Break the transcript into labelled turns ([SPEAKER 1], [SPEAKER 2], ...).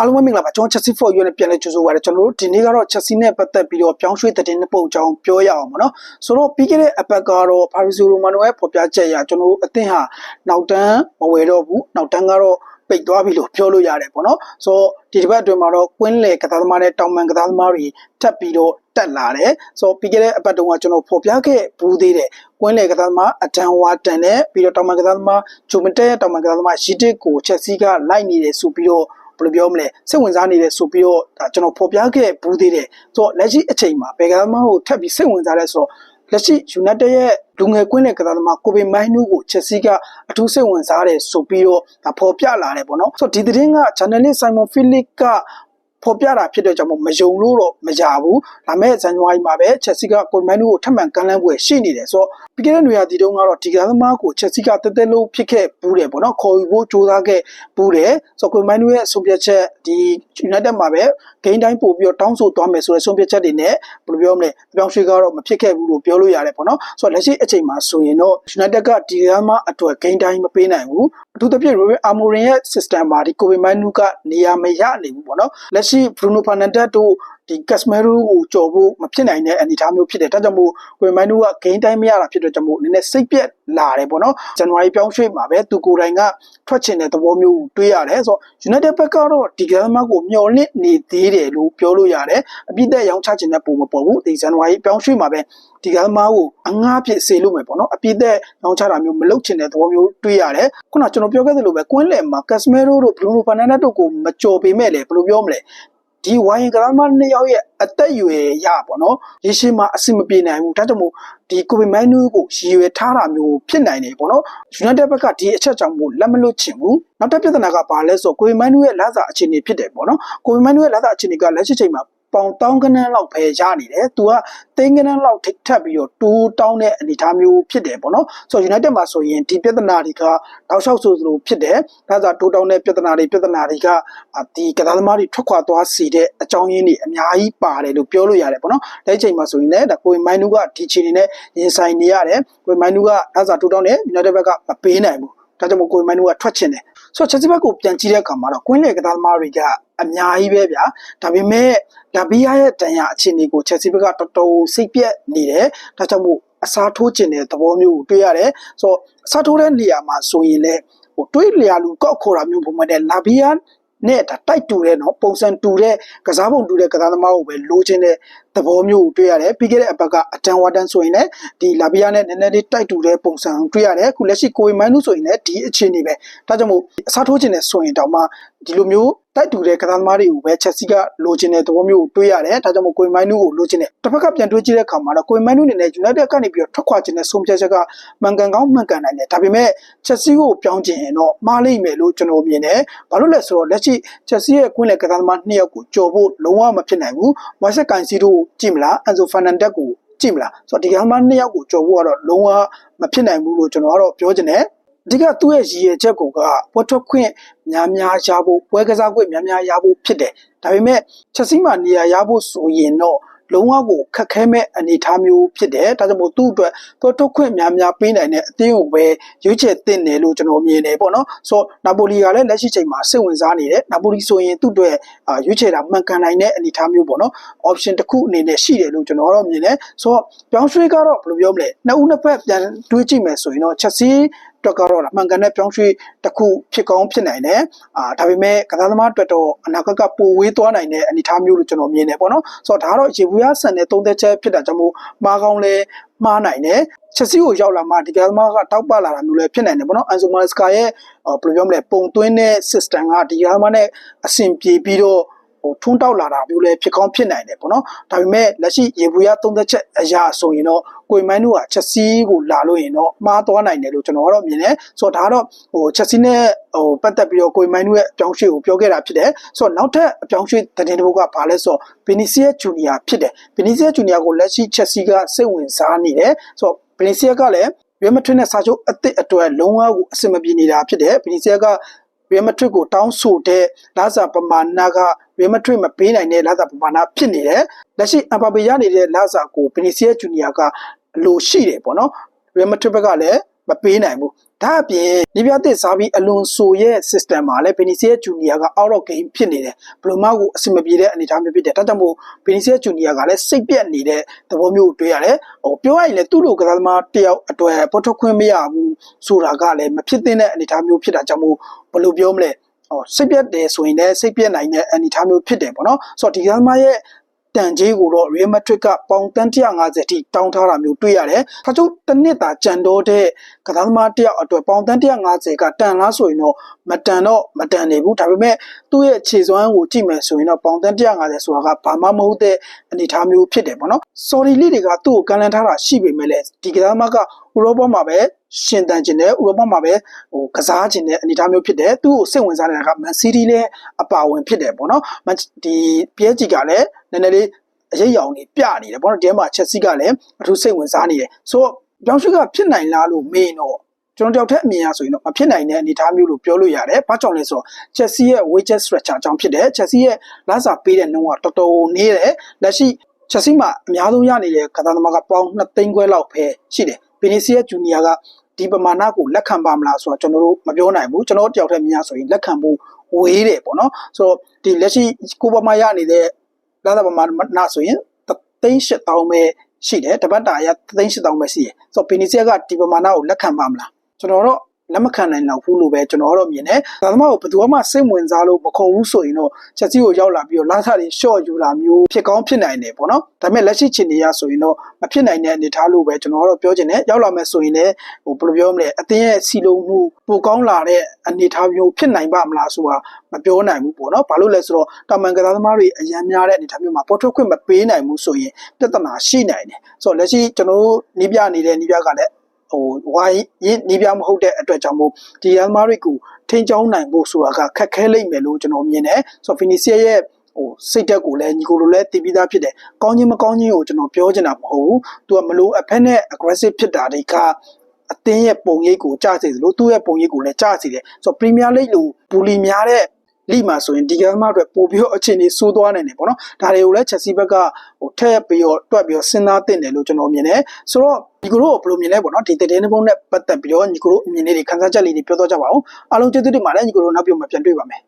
[SPEAKER 1] အားလုံးပဲမင်္ဂလာပါကျွန်တော် Chelsea for you နဲ့ပြန်လဲကြိုဆိုပါရစေကျွန်တော်တို့ဒီနေ့ကတော့ Chelsea နဲ့ပတ်သက်ပြီးတော့ပြောင်းရွှေ့တဲ့နှစ်ပုတ်အကြောင်းပြောရအောင်ပေါ့နော်ဆိုတော့ပြီးခဲ့တဲ့အပတ်ကတော့ Fabrizio Romano ရဲ့ဖော်ပြချက်အရကျွန်တော်တို့အသင်းဟာနောက်တန်းမဝယ်တော့ဘူးနောက်တန်းကတော့ပိတ်သွားပြီလို့ပြောလို့ရတယ်ပေါ့နော်ဆိုတော့ဒီတစ်ပတ်အတွင်းမှာတော့ကွင်းလေကစားသမားနဲ့တောင်ပန်ကစားသမားတွေထပ်ပြီးတော့တက်လာတယ်ဆိုတော့ပြီးခဲ့တဲ့အပတ်တုန်းကကျွန်တော်ဖော်ပြခဲ့ဘူးသေးတယ်ကွင်းလေကစားသမားအတန်ဝါတန်နဲ့ပြီးတော့တောင်ပန်ကစားသမားဂျိုမတက်ရဲ့တောင်ပန်ကစားသမားရီတစ်ကိုချက်စီကလိုက်နေတယ်ဆိုပြီးတော့ ဘယ်လိုပြောမလဲစိတ်ဝင်စားနေတယ်ဆိုပြီးတော့ဒါကျွန်တော်ဖော်ပြခဲ့ဘူးသေးတယ်ဆိုတော့လက်ရှိအချိန်မှာဘယ်ကမှကိုထပ်ပြီးစိတ်ဝင်စားလဲဆိုတော့လက်ရှိ United ရဲ့လူငယ်ကွင်းတဲ့ကစားသမားကိုဗင်မိုင်းနူးကိုချက်စီကအထူးစိတ်ဝင်စားတယ်ဆိုပြီးတော့ဒါဖော်ပြလာတယ်ပေါ့နော်ဆိုတော့ဒီသတင်းက journalist Simon Philip က ဖော်ပြတာဖြစ်တဲ့ကြောင့်မို့မယုံလို့တော့မရဘူးဒါမဲ့ဇန်နဝါရီမှာပဲချက်စီကကိုမိုင်းနူးကိုထပ်မံကမ်းလှမ်းပွဲရှိနေတယ်ဆိုတော့ပြီးခဲ့တဲ့နေရာဒီတုန်းကတော့ဒီကစားသမားကိုချက်စီကတက်တက်လို့ဖြစ်ခဲ့ဘူးတယ်ပေါ့နော်ခေါ်ယူဖို့ကြိုးစားခဲ့ဘူးတယ်ဆိုတော့ကိုမိုင်းနူးရဲ့ဆုံးဖြတ်ချက်ဒီ United မှာပဲဂိမ်းတိုင်းပို့ပြီးတော့တောင်းဆိုသွားမယ်ဆိုတဲ့ဆုံးဖြတ်ချက်တွေနဲ့ဘယ်လိုပြောမလဲအပြောင်းရွှေ့ကတော့မဖြစ်ခဲ့ဘူးလို့ပြောလို့ရတယ်ပေါ့နော်ဆိုတော့လက်ရှိအချိန်မှာဆိုရင်တော့ United ကဒီကမ်းမအတွက်ဂိမ်းတိုင်းမပေးနိုင်ဘူးအထူးသဖြင့် Ruben Amorim ရဲ့ system မှာဒီကိုဗင်မိုင်းနူးကနေရာမရနေဘူးပေါ့နော်လက်ရှိ Bruno Fernandes တို့ ဒီ Casemiro ကိုကြော်ဖို့မဖြစ်နိုင်တဲ့အနေအထားမျိုးဖြစ်တယ်ဒါကြောင့်မို့ကိုဗင်မိုင်းနူးကဂိမ်းတိုင်းမရတာဖြစ်တဲ့ကြောင့်မို့နည်းနည်းစိတ်ပြက်လာတယ်ပေါ့နော်ဇန်နဝါရီပြောင်းရွှေ့မှာပဲသူကိုယ်တိုင်ကထွက်ချင်တဲ့သဘောမျိုးကိုတွေးရတယ်ဆိုတော့ United ဘက်ကတော့ဒီကမ်းမကိုမျှော်လင့်နေသေးတယ်လို့ပြောလို့ရတယ်အပြည့်သက်ရောင်းချခြင်းတဲ့ပုံမပေါ်ဘူးဒီဇန်နဝါရီပြောင်းရွှေ့မှာပဲဒီကမ်းမကိုအငှားဖြစ်စေလို့မယ်ပေါ့နော်အပြည့်သက်ရောင်းချတာမျိုးမလုပ်ချင်တဲ့သဘောမျိုးတွေးရတယ်ခုနကကျွန်တော်ပြောခဲ့သလိုပဲကွင်းလယ်မှာ Casemiro တို့ Bruno Fernandes တို့ကိုမကြော်ပေမဲ့လေဘယ်လိုပြောမလဲ ဒီဝိုင်းကစားမနှစ်ယောက်ရဲ့အသက်အရွယ်ရပေါ့နော်ရေရှည်မှာအဆင်မပြေနိုင်ဘူးဒါကြောင့်မို့ဒီကိုဗစ်မိုင်းနူးကိုရည်ရွယ်ထားတာမျိုးဖြစ်နိုင်တယ်ပေါ့နော် United ဘက်ကဒီအချက်ကြောင့်မို့လက်မလွတ်ချင်ဘူးနောက်တစ်ပြဿနာကဘာလဲဆိုကိုဗစ်မိုင်းနူးရဲ့လက်စာအခြေအနေဖြစ်တယ်ပေါ့နော်ကိုဗစ်မိုင်းနူးရဲ့လက်စာအခြေအနေကလက်ရှိချိန်မှာ ပေါင်တောင်းကနန်းလောက်ပဲရနေတယ်။ तू ကသိန်းကနန်းလောက်ထိထပ်ပြီးတော့တိုးတောင်းတဲ့အနေအထားမျိုးဖြစ်တယ်ပေါ့နော်။ဆိုတော့ United မှာဆိုရင်ဒီပြဿနာတွေကတောက်လျှောက်ဆိုသလိုဖြစ်တယ်။ဒါဆိုတိုးတောင်းတဲ့ပြဿနာတွေပြဿနာတွေကဒီကစားသမားတွေထွက်ခွာသွားစေတဲ့အကြောင်းရင်းတွေအများကြီးပါတယ်လို့ပြောလို့ရတယ်ပေါ့နော်။အဲဒီချိန်မှာဆိုရင်လည်းဒါကိုမိုင်းနူးကဒီချီနေနဲ့ရင်ဆိုင်နေရတယ်။ကိုမိုင်းနူးကဒါဆိုတိုးတောင်းတဲ့ United ဘက်ကမပေးနိုင်ဘူး။ဒါကြောင့်မို့ကိုမိုင်းနူးကထွက်ချင်တယ်။ ဆိုတော့ချက်စီဘက်ကိုပြန်ကြည့်တဲ့အခါမှာတော့ကွင်းလေကစားသမားတွေကအများကြီးပဲဗျာဒါပေမဲ့ဒါဘီယာရဲ့တန်ရာအခြေအနေကိုချက်စီဘက်ကတော်တော်စိတ်ပြက်နေတယ်ဒါကြောင့်မို့အစားထိုးခြင်းတဲ့သဘောမျိုးကိုတွေ့ရတယ်ဆိုတော့အစားထိုးတဲ့နေရာမှာဆိုရင်လည်းဟိုတွေးလျာလူကောက်ခေါ်တာမျိုးပုံမှန်တဲ့လာဘီယာနဲ့ဒါတိုက်တူတဲ့နော်ပုံစံတူတဲ့ကစားပုံတူတဲ့ကစားသမားကိုပဲလိုချင်တဲ့ သဘောမျိုးကိုတွေ့ရတယ်ပြီးခဲ့တဲ့အပတ်ကအတန်ဝါတန်ဆိုရင်လည်းဒီလာဘီယာနဲ့နည်းနည်းလေးတိုက်တူတဲ့ပုံစံတွေ့ရတယ်အခုလက်ရှိကိုဝီမန်နုဆိုရင်လည်းဒီအခြေအနေပဲဒါကြောင့်မို့အစားထိုးခြင်းနဲ့ဆိုရင်တောင်မှဒီလိုမျိုးတိုက်တူတဲ့ကစားသမားတွေကိုပဲချက်စီကလိုချင်တဲ့သဘောမျိုးကိုတွေ့ရတယ်ဒါကြောင့်မို့ကိုဝီမန်နုကိုလိုချင်တဲ့တစ်ဖက်ကပြန်တွေးကြည့်တဲ့အခါမှာတော့ကိုဝီမန်နုအနေနဲ့ United ကနေပြီးတော့ထွက်ခွာခြင်းနဲ့ဆုံးဖြတ်ချက်ကမှန်ကန်ကောင်းမှန်ကန်နိုင်တယ်ဒါပေမဲ့ချက်စီကိုပြောင်းခြင်းရင်တော့မှားလိမ့်မယ်လို့ကျွန်တော်မြင်တယ်ဘာလို့လဲဆိုတော့လက်ရှိချက်စီရဲ့ကွင်းလေကစားသမားနှစ်ယောက်ကိုကြော်ဖို့လုံးဝမဖြစ်နိုင်ဘူးမော်ဆက်ကန်စီတို့ကြည့်မလားအန်ဆိုဖာနန်ဒက်ကိုကြည့်မလားဆိုတော့ဒီကမ်းမနှစ်ယောက်ကိုကြော်ဖို့ကတော့လုံးဝမဖြစ်နိုင်ဘူးလို့ကျွန်တော်ကတော့ပြောချင်တယ်အဓိကသူ့ရဲ့ရည်ရွယ်ချက်ကိုကပွဲထွက်ခွင့်များများရဖို့ပွဲကစားခွင့်များများရဖို့ဖြစ်တယ်ဒါပေမဲ့ချက်စီးမှာနေရာရဖို့ဆိုရင်တော့ လုံးဝကိုခက်ခဲမဲ့အနေအထားမျိုးဖြစ်တယ်ဒါကြောင့်မို့သူ့အတွက်ပွဲထွက်ခွင့်များများပေးနိုင်တဲ့အသင်းကိုပဲရွေးချယ်သင့်တယ်လို့ကျွန်တော်မြင်တယ်ပေါ့နော်ဆိုတော့နာပိုလီကလည်းလက်ရှိချိန်မှာစိတ်ဝင်စားနေတယ်နာပိုလီဆိုရင်သူ့အတွက်ရွေးချယ်တာမှန်ကန်နိုင်တဲ့အနေအထားမျိုးပေါ့နော် option တစ်ခုအနေနဲ့ရှိတယ်လို့ကျွန်တော်တော့မြင်တယ်ဆိုတော့ပြောင်းရွှေ့ကတော့ဘယ်လိုပြောမလဲနှစ်ဦးနှစ်ဖက်ပြန်တွေးကြည့်မယ်ဆိုရင်တော့ချက်စီ အတွက်ကတော့မှန်ကန်တဲ့ပြောင်းရွှေ့တစ်ခုဖြစ်ကောင်းဖြစ်နိုင်တယ်အာဒါပေမဲ့ကစားသမားအတွက်တော့အနာဂတ်ကပိုဝေးသွားနိုင်တဲ့အနေအထားမျိုးလို့ကျွန်တော်မြင်တယ်ပေါ့နော်ဆိုတော့ဒါကတော့ရေဘူးရဆန်တဲ့သုံးသက်ချက်ဖြစ်တာကြောင့်မို့မားကောင်းလဲမှားနိုင်တယ်ချက်စီကိုရောက်လာမှဒီကစားသမားကတောက်ပလာတာမျိုးလည်းဖြစ်နိုင်တယ်ပေါ့နော်အန်ဆိုမာစကာရဲ့ဘယ်လိုပြောမလဲပုံသွင်းတဲ့ system ကဒီကစားသမားနဲ့အဆင်ပြေပြီးတော့ ဟိုထွန်းတောက်လာတာမျိုးလည်းဖြစ်ကောင်းဖြစ်နိုင်တယ်ပေါ့နော်ဒါပေမဲ့လက်ရှိရေဘူးရသုံးသက်ချက်အရာဆိုရင်တော့ကိုမိုင်းတို့ကချက်စီကိုလာလို့ရင်တော့မှားသွားနိုင်တယ်လို့ကျွန်တော်ကတော့မြင်တယ်ဆိုတော့ဒါကတော့ဟိုချက်စီနဲ့ဟိုပတ်သက်ပြီးတော့ကိုမိုင်းတို့ရဲ့အပြောင်းရွှေ့ကိုပြောခဲ့တာဖြစ်တယ်ဆိုတော့နောက်ထပ်အပြောင်းရွှေ့တဲ့တင်တစ်ပုဒ်ကဘာလဲဆိုတော့ဘီနီစီယာဂျူနီယာဖြစ်တယ်ဘီနီစီယာဂျူနီယာကိုလက်ရှိချက်စီကစိတ်ဝင်စားနေတယ်ဆိုတော့ဘီနီစီယာကလည်းရီမက်ထရစ်နဲ့စာချုပ်အသစ်အတွက်လုံးဝကိုအဆင်မပြေနေတာဖြစ်တယ်ဘီနီစီယာကရီမက်ထရစ်ကိုတောင်းဆိုတဲ့လာစာပမာဏက ရီမက်ထရစ်မပေးနိုင်တဲ့လာစာပမာဏဖြစ်နေတယ်လက်ရှိအမ်ပါပေရနေတဲ့လာစာကိုဘီနီစီယာဂျူနီယာကလိုရှိတယ်ပေါ့နော်ရီမက်ထရစ်ဘက်ကလည်းမပေးနိုင်ဘူးဒါအပြင်ဒီပြသစ်စားပြီးအလွန်ဆိုရဲ့ system မှာလည်း Benicia Junior က out of game ဖြစ်နေတယ်ဘလိုမှကိုအဆင်မပြေတဲ့အနေအထားမျိုးဖြစ်တယ်ဒါကြောင့်မို့ Benicia Junior ကလည်းစိတ်ပြက်နေတဲ့သဘောမျိုးကိုတွေ့ရတယ်ဟိုပြောရရင်လည်းသူ့လိုကစားသမားတစ်ယောက်အတွက်ပေါ်ထွက်ခွင့်မရဘူးဆိုတာကလည်းမဖြစ်သင့်တဲ့အနေအထားမျိုးဖြစ်တာကြောင့်မို့ဘယ်လိုပြောမလဲ ဟောစိတ်ပြက်တယ်ဆိုရင်လည်းစိတ်ပြက်နိုင်တဲ့အနေအထားမျိုးဖြစ်တယ်ပေါ့နော်ဆိုတော့ဒီကစားသမားရဲ့တန်ကြီးကိုတော့ Real Madrid ကပေါင်တန်း150ထိတောင်းထားတာမျိုးတွေ့ရတယ်။ဒါကြောင့်တစ်နှစ်သာကြံတော့တဲ့ကစားသမားတစ်ယောက်အတွက်ပေါင်တန်း150ကတန်လားဆိုရင်တော့မတန်တော့မတန်နေဘူး။ဒါပေမဲ့သူ့ရဲ့ခြေစွမ်းကိုကြည့်မယ်ဆိုရင်တော့ပေါင်တန်း150ဆိုတာကဘာမှမဟုတ်တဲ့အနေအထားမျိုးဖြစ်တယ်ပေါ့နော်။ Sorry လေးတွေကသူ့ကိုကန်လန်ထားတာရှိပေမဲ့လည်းဒီကစားသမားကဥရောပမှာပဲရှင်တန်ကျင်တယ်ဥရောပမှာပဲဟိုကစားကျင်တဲ့အနေအထားမျိုးဖြစ်တယ်သူ့ကိုစိတ်ဝင်စားနေတာကမန်စီးတီးလည်းအပါဝင်ဖြစ်တယ်ပေါ့နော်မန်ဒီပီအက်ဂျီကလည်းနည်းနည်းလေးအရေးရောင်နေပြနေတယ်ပေါ့နော်ဒီထဲမှာချက်စီကလည်းအထူးစိတ်ဝင်စားနေတယ်ဆိုတော့ပြောင်းရွှေ့ကဖြစ်နိုင်လားလို့မေးတော့ကျွန်တော်တယောက်ထက်အမြင်ရဆိုရင်တော့မဖြစ်နိုင်တဲ့အနေအထားမျိုးလို့ပြောလို့ရတယ်။ဘာကြောင့်လဲဆိုတော့ Chelsea ရဲ့ wages structure အကြောင်းဖြစ်တယ်။ Chelsea ရဲ့လစာပေးတဲ့နှုန်းကတော်တော်နေတယ်။လက်ရှိ Chelsea မှာအများဆုံးရနေတဲ့ကစားသမားကပေါင်2သိန်းခွဲလောက်ပဲရှိတယ်။ Vinicius Junior ကဒီပမာဏကိုလက်ခံပါမလားဆိုတော့ကျွန်တော်တို့မပြောနိုင်ဘူးကျွန်တော်တယောက်တည်းမြင်ရဆိုရင်လက်ခံဖို့ဝေးတယ်ပေါ့နော်ဆိုတော့ဒီလက်ရှိကိုပမာရနေတဲ့လာတာပမာဏဆိုရင်သိန်း8000ပဲရှိတယ်တပတ်တာရသိန်း8000ပဲရှိတယ်ဆိုတော့ပီနီစီယာကဒီပမာဏကိုလက်ခံပါမလားကျွန်တော်တော့ လက်မခံနိုင်တော့ဘူးလို့ပဲကျွန်တော်တော့မြင်တယ်။ဒါသမားကိုဘယ်သူမှစိတ်ဝင်စားလို့မခုံဘူးဆိုရင်တော့ချက်စီကိုရောက်လာပြီးတော့လာစားတွေရှော့ယူလာမျိုးဖြစ်ကောင်းဖြစ်နိုင်တယ်ပေါ့နော်။ဒါပေမဲ့လက်ရှိချိန်နေရဆိုရင်တော့မဖြစ်နိုင်တဲ့အနေအထားလို့ပဲကျွန်တော်ကတော့ပြောချင်တယ်။ရောက်လာမယ်ဆိုရင်လည်းဟိုဘယ်လိုပြောမလဲအတင်းရဲ့စီလုံးမှုပိုကောင်းလာတဲ့အနေအထားမျိုးဖြစ်နိုင်ပါမလားဆိုတာမပြောနိုင်ဘူးပေါ့နော်။ဘာလို့လဲဆိုတော့တာမန်ကစားသမားတွေအရန်များတဲ့အနေအထားမျိုးမှာပေါ်ထွက်ခွင့်မပေးနိုင်ဘူးဆိုရင်ပြဿနာရှိနိုင်တယ်။ဆိုတော့လက်ရှိကျွန်တော်တို့နီးပြနေတဲ့နီးပြကလည်း ဟိုဝိုင်းရင်းနေပြမဟုတ်တဲ့အတွက်ကြောင့်မို့ဒီရန်မားတွေကိုထိန်းချောင်းနိုင်ဖို့ဆိုတာကခက်ခဲလိမ့်မယ်လို့ကျွန်တော်မြင်တယ်ဆိုတော့ဖီနီစီယာရဲ့ဟိုစိတ်တက်ကိုလည်းညီကိုလိုလည်းတည်ပြီးသားဖြစ်တယ်ကောင်းချင်းမကောင်းချင်းကိုကျွန်တော်ပြောချင်တာမဟုတ်ဘူးသူကမလို့အဖက်နဲ့ aggressive ဖြစ်တာတွေကအသင်းရဲ့ပုံရိပ်ကိုကြားစေသလိုသူ့ရဲ့ပုံရိပ်ကိုလည်းကြားစေတယ်ဆိုတော့ Premier League လိုဘူလီများတဲ့ လိမှာဆိုရင်ဒီကမ္ဘာအတွက်ပို့ပြီးတော့အခြေအနေဆိုးသွားနိုင်တယ်ပေါ့နော်ဒါတွေကိုလည်းချက်စီဘက်ကဟိုထည့်ပြီးတော့တွက်ပြီးတော့စဉ်းစားသင့်တယ်လို့ကျွန်တော်မြင်တယ်ဆိုတော့ညီကိုတို့ကဘယ်လိုမြင်လဲပေါ့နော်ဒီတည်တဲ့ပုံနဲ့ပတ်သက်ပြီးတော့ညီကိုတို့အမြင်လေးတွေခန်းစားချက်လေးတွေပြောတော့ကြပါအောင်အားလုံးကျေးဇူးတင်ပါတယ်ညီကိုတို့နောက်ပြန်ပြန်တွေ့ပါမယ်